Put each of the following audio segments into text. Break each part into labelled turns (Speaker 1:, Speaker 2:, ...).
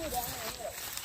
Speaker 1: Yeah.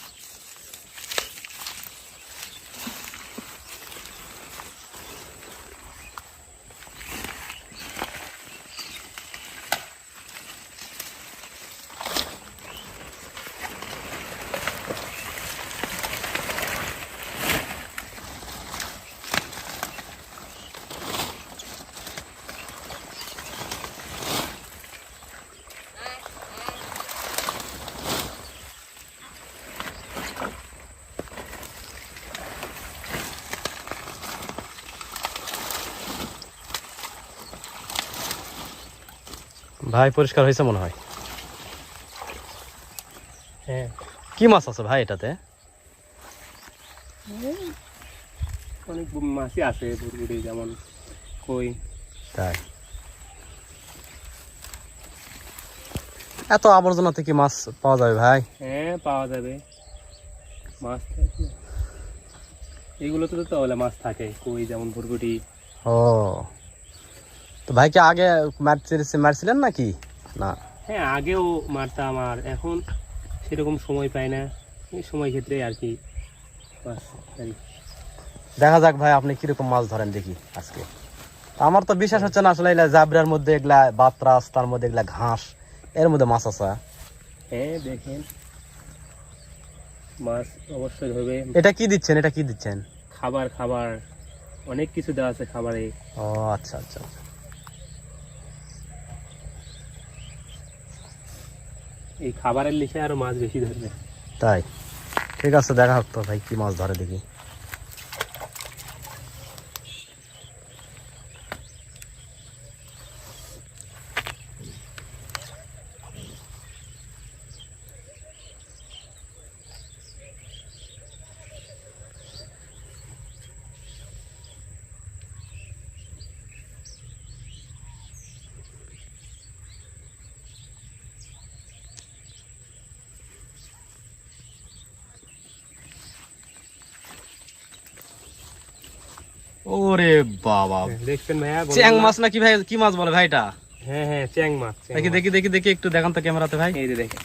Speaker 1: ভাই পরিষ্কার হয়েছে মনে হয়?
Speaker 2: হ্যাঁ।
Speaker 1: কি মাছ আছে ভাই এটাতে?
Speaker 2: অনেক মাছই আছে বুড়ি যেমন কই।
Speaker 1: তাই। এত আবর্জনা থেকে মাছ পাওয়া যাবে ভাই?
Speaker 2: হ্যাঁ পাওয়া যাবে। মাছ থাকে। এগুলোতে তো তাহলে মাছ থাকে কই যেমন ভুরভুটি
Speaker 1: ও। তো ভাই কি আগে মারছিল মারছিলেন নাকি? না।
Speaker 2: হ্যাঁ আগেও মারতাম আর এখন সেরকম সময় পাই না। এই সময় ক্ষেত্রে আর কি।
Speaker 1: দেখা যাক ভাই আপনি কীরকম মাছ ধরেন দেখি আজকে। আমার তো বিশ্বাস হচ্ছে না আসলে এগুলা জাবরার মধ্যে এগুলা বাতরাস তার মধ্যে এগুলা ঘাস এর মধ্যে মাছ আছে।
Speaker 2: হ্যাঁ দেখেন। মাছ অবশ্যই হবে
Speaker 1: এটা কি দিচ্ছেন? এটা কি দিচ্ছেন?
Speaker 2: খাবার খাবার। অনেক কিছু দেওয়া আছে খাবারে।
Speaker 1: ও আচ্ছা আচ্ছা আচ্ছা।
Speaker 2: এই খাবারের লিখে আরও মাছ বেশি ধরবে।
Speaker 1: তাই। ঠিক আছে, দেখা হতো ভাই, কি মাছ ধরে দেখি। ওরে বাবা।
Speaker 2: দেখছেন ভাইয়া?
Speaker 1: চ্যাং মাছ নাকি ভাই? কি মাছ বলে ভাই এটা
Speaker 2: হ্যাঁ হ্যাঁ চ্যাং মাছ
Speaker 1: দেখি দেখি দেখি দেখি একটু দেখান তো ক্যামেরাতে ভাই।
Speaker 2: এই যে দেখেন।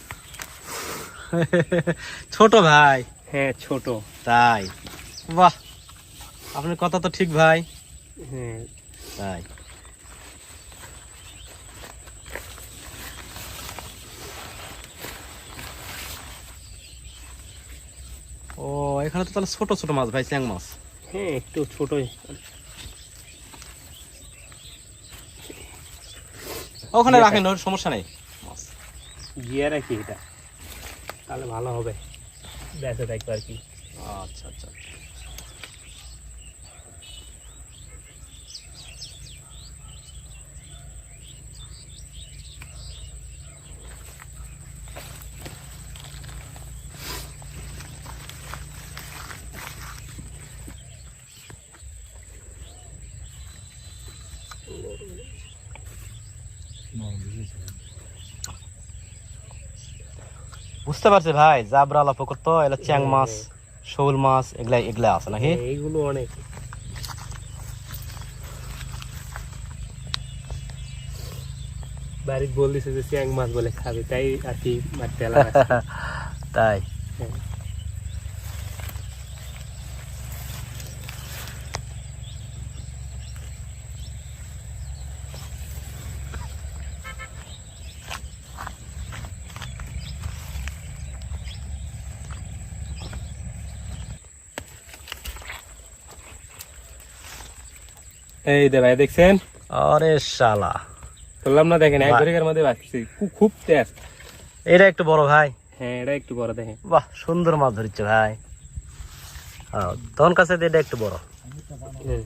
Speaker 1: ছোট ভাই।
Speaker 2: হ্যাঁ ছোট।
Speaker 1: তাই। বাহ আপনার কথা তো ঠিক ভাই।
Speaker 2: হ্যাঁ।
Speaker 1: তাই। ও এখানে তো তাহলে ছোট ছোট মাছ ভাই চ্যাং মাছ।
Speaker 2: হ্যাঁ একটু ছোটই
Speaker 1: ওখানে রাখেন ওর সমস্যা নেই।
Speaker 2: গিয়ে রাখি এটা। তাহলে ভালো হবে। বেঁচে দেখব আর কি।
Speaker 1: আচ্ছা আচ্ছা। বুঝতে পারছি ভাই জাবরালা পুকুর তো এগুলা চ্যাং মাছ শোল মাছ এগুলা এগুলা আছে নাকি?
Speaker 2: হ্যাঁ, এইগুলো অনেক। বাড়ির বল দিছে যে চ্যাং মাছ বলে খাবে তাই আর কি মারতে।
Speaker 1: তাই।
Speaker 2: এই দে ভাই দেখছেন?
Speaker 1: আরে শালা।
Speaker 2: বললাম না দেখেন এক
Speaker 1: বাহ।
Speaker 2: ঘরিকার মধ্যে বাঁচছি খুব খুব তেজ
Speaker 1: এটা একটু বড় ভাই।
Speaker 2: হ্যাঁ এটা একটু বড় দেখেন।
Speaker 1: বাহ সুন্দর মাছ ধরছে ভাই। হ্যাঁ, তোর কাছে এটা একটু বড়।
Speaker 2: হ্যাঁ।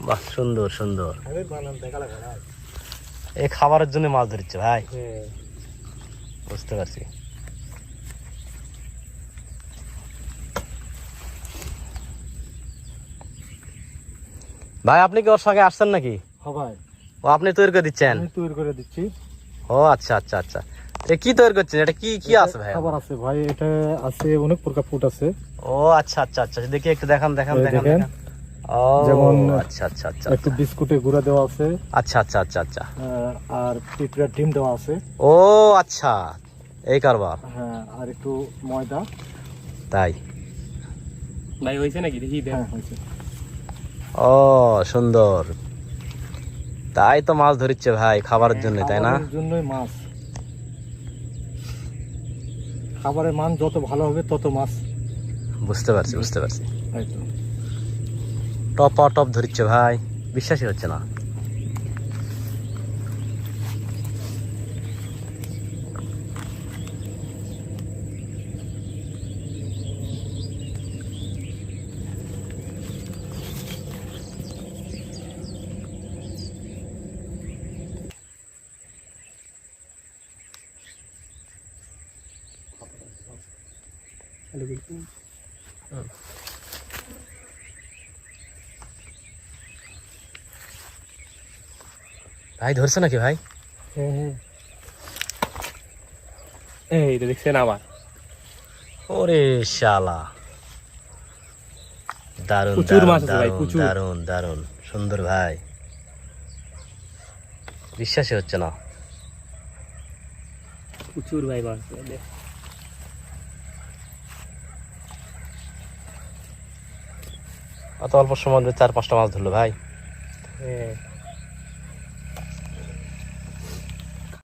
Speaker 1: বাহ সুন্দর সুন্দর। এই খাবারের জন্য মাছ ধরছে ভাই।
Speaker 2: হ্যাঁ।
Speaker 1: বুঝতে পারছি। ভাই আপনি কি ওর সঙ্গে আসছেন নাকি?
Speaker 3: ভাই।
Speaker 1: ও আপনি তৈরি করে দিচ্ছেন?
Speaker 3: তৈরি করে দিচ্ছি।
Speaker 1: ও আচ্ছা আচ্ছা আচ্ছা। কি তৈরি করছেন? এটা কি কি আছে ভাই?
Speaker 3: খাবার আছে ভাই এটা আছে অনেক প্রকার ফুড আছে।
Speaker 1: ও আচ্ছা আচ্ছা আচ্ছা। দেখি একটু দেখান দেখান দেখান
Speaker 3: দেখেন।
Speaker 1: দেখান। ও
Speaker 3: যেমন-
Speaker 1: আচ্ছা আচ্ছা আচ্ছা
Speaker 3: একটু বিস্কুটে গুঁড়া দেওয়া আছে।
Speaker 1: আচ্ছা আচ্ছা আচ্ছা আচ্ছা।
Speaker 3: আর পিঁপড়ার ডিম দেওয়া আছে।
Speaker 1: ও আচ্ছা। এই কারবার।
Speaker 3: হ্যাঁ আর একটু ময়দা।
Speaker 1: তাই।
Speaker 2: ভাই হয়েছে নাকি? দেখি দেখ
Speaker 3: হ্যাঁ হয়েছে।
Speaker 1: ও সুন্দর। তাই তো মাছ ধরিচ্ছে ভাই খাবারের জন্য তাই না?
Speaker 3: খাবারের জন্যই মাছ। খাবারের মান যত ভালো হবে তত মাছ।
Speaker 1: বুঝতে পারছি বুঝতে পারছি। টপ টপ ধরিচ্ছে ভাই বিশ্বাসই হচ্ছে না। ভাই ধরছে নাকি ভাই?
Speaker 2: হ্যাঁ হ্যাঁ। এই তো দেখছেন আবার
Speaker 1: ওরে শালা।
Speaker 2: দারুণ।
Speaker 1: দারুণ দারুণ সুন্দর ভাই। বিশ্বাসই হচ্ছে না।
Speaker 2: প্রচুর ভাই মাছ
Speaker 1: অত অল্প সময় চার পাঁচটা মাছ ধরলো ভাই।
Speaker 2: হ্যাঁ।